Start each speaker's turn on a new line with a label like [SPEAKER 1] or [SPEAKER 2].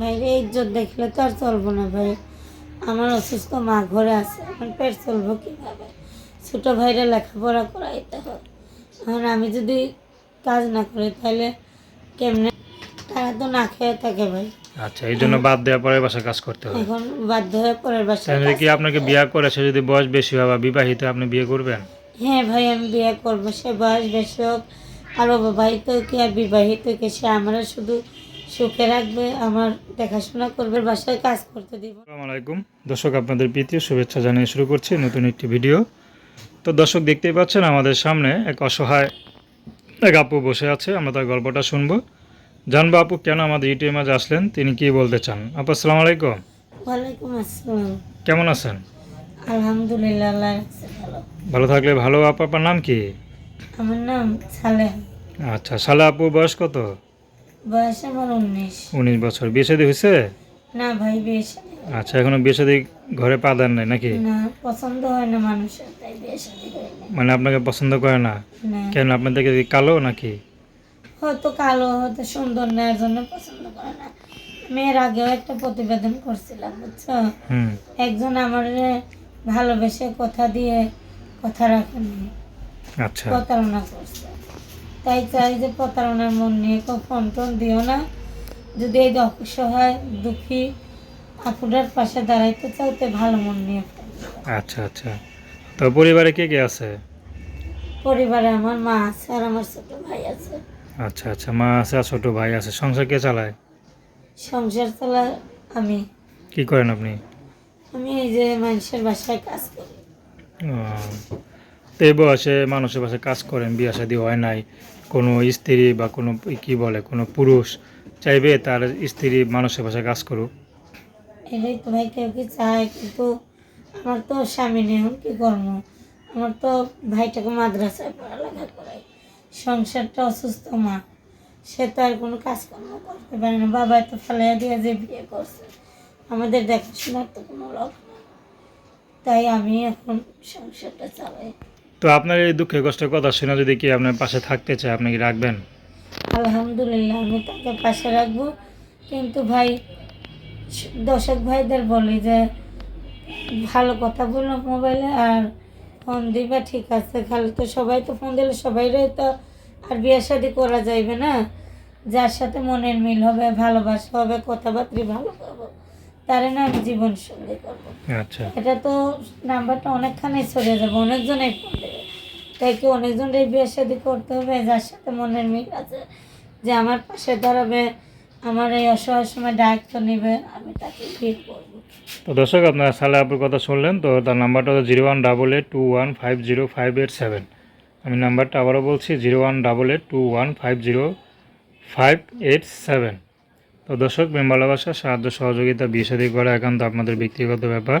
[SPEAKER 1] ভাইরে ইজ্জত দেখলে তো আর চলবো না ভাই। আমার অসুস্থ মা ঘরে আছে আমার পেট চলবো কীভাবে? ছোটো ভাইরা লেখাপড়া করাইতে হয়। এখন আমি যদি কাজ না করি তাহলে কেমনে? তারা তো না খেয়ে থাকে ভাই।
[SPEAKER 2] আচ্ছা এই জন্য বাদ দেওয়ার পরে বাসা কাজ করতে হবে
[SPEAKER 1] এখন বাধ্য হয়ে পরের
[SPEAKER 2] তাহলে কি আপনাকে বিয়ে করেছে যদি বয়স বেশি হয় বা বিবাহিত আপনি বিয়ে করবেন?
[SPEAKER 1] হ্যাঁ ভাই আমি বিয়ে করব সে বয়স বেশি হোক। আর অবিবাহিত কি আর বিবাহিত কি সে আমরা শুধু সুখে রাখবে আমার দেখাশোনা করবে বাসায় কাজ করতে দিব।
[SPEAKER 2] আসসালামু আলাইকুম। দর্শক আপনাদের প্রীতি শুভেচ্ছা জানিয়ে শুরু করছি নতুন একটি ভিডিও। তো দর্শক দেখতেই পাচ্ছেন আমাদের সামনে এক অসহায় এক আপু বসে আছে আমরা তার গল্পটা শুনব। জানব আপু কেন আমাদের ইউটিউবে মাঝে আসলেন তিনি কি বলতে চান? আপু আসসালামু আলাইকুম।
[SPEAKER 1] ওয়ালাইকুম আসসালাম।
[SPEAKER 2] কেমন আছেন?
[SPEAKER 1] আলহামদুলিল্লাহ আল্লাহ রাখছে ভালো।
[SPEAKER 2] ভালো থাকলে ভালো আপু আপনার নাম কি?
[SPEAKER 1] আমার নাম সালেহ।
[SPEAKER 2] আচ্ছা সালা আপুর বয়স কত?
[SPEAKER 1] বয়স আমার উনিশ।
[SPEAKER 2] উনিশ বছর। বিয়ে শাদী হয়েছে?
[SPEAKER 1] না ভাই বেশ
[SPEAKER 2] আচ্ছা এখনও বিয়ে শাদী ঘরে পা দেন নাই নাকি?
[SPEAKER 1] না পছন্দ হয় না মানুষের তাই বিয়ে শাদী
[SPEAKER 2] মানে আপনাকে পছন্দ করে না? কেন আপনাদেরকে কালো নাকি?
[SPEAKER 1] হয়তো কালো হয়তো সুন্দর না এর জন্য পছন্দ করে না। মেয়ের আগেও একটা প্রতিবেদন করছিলাম বুঝছ?
[SPEAKER 2] হুম।
[SPEAKER 1] একজন আমার ভালোবেসে কথা দিয়ে কথা রাখেনি
[SPEAKER 2] আচ্ছা।
[SPEAKER 1] প্রতারণা করছে। তাই চাই যে প্রতারণার মন নিয়ে কেউ ফোন টোন দিও না। যদি এই অসহায় দুঃখী আপুটার পাশে দাঁড়াইতে চাও তো ভালো মন নিয়ে
[SPEAKER 2] আচ্ছা আচ্ছা। তো পরিবারে কে কে আছে?
[SPEAKER 1] পরিবারে আমার মা আছে আর আমার ছোট ভাই আছে।
[SPEAKER 2] আচ্ছা আচ্ছা। মা আছে আর ছোট ভাই আছে। সংসার কে চালায়?
[SPEAKER 1] সংসার চালা আমি।
[SPEAKER 2] কি করেন আপনি?
[SPEAKER 1] আমি এই যে মানুষের বাসায় কাজ করি।
[SPEAKER 2] এই বয়সে মানুষের পাশে কাজ করেন, বিয়ে শাদী হয় নাই, কোনো স্ত্রী বা কোনো, কি বলে, কোনো পুরুষ চাইবে তার স্ত্রী মানুষের পাশে কাজ করুক?
[SPEAKER 1] এটাই তো ভাই, কেউ কি চায়? কিন্তু আমার তো স্বামী নেই কি করব? আমার তো ভাইটাকে মাদ্রাসায় পড়ালেখা করাই। সংসারটা অসুস্থ মা। সে তো আর কোনো কাজকর্ম করতে পারে না। বাবা তো ফেলাইয়া দিয়ে যে বিয়ে করছে। আমাদের দেখাশোনার তো কোনো লোক তাই আমি এখন সংসারটা চালাই।
[SPEAKER 2] তো আপনার এই দুঃখে কষ্টের কথা শুনে যদি কি আপনার পাশে থাকতে চায় আপনি কি রাখবেন?
[SPEAKER 1] আলহামদুলিল্লাহ আমি তাকে পাশে রাখব। কিন্তু ভাই দর্শক ভাইদের বলি যে ভালো কথা বলল মোবাইলে আর ফোন দিবা ঠিক আছে। খালি তো সবাই তো ফোন দিলে সবাইরাই তো আর বিয়ে শাদি করা যাইবে না। যার সাথে মনের মিল হবে ভালোবাসা হবে কথাবার্তা ভালো করব তারে না আমি জীবন সঙ্গী করব।
[SPEAKER 2] আচ্ছা।
[SPEAKER 1] এটা তো নাম্বারটা অনেকখানি ছড়িয়ে যাবে ফোন তাই কি অনেকজনের বিয়ে শাদি করতে হবে? যার সাথে মনের মিল আছে, যে আমার পাশে দাঁড়াবে, আমার এই অসহায় সময় দায়িত্ব নেবে, আমি তাকে বিয়ে করব।
[SPEAKER 2] তো দর্শক, আপনারা সালে আপুর কথা শুনলেন, তো তার নাম্বারটা হলো zero one double eight two one five zero five eight seven. আমি নাম্বারটা আবারও বলছি, zero one double eight two one five zero five eight seven. তো দর্শক, প্রেম, ভালোবাসা, সাহায্য, সহযোগিতা, বিয়ে শাদী করা একান্ত আপনাদের ব্যক্তিগত ব্যাপার।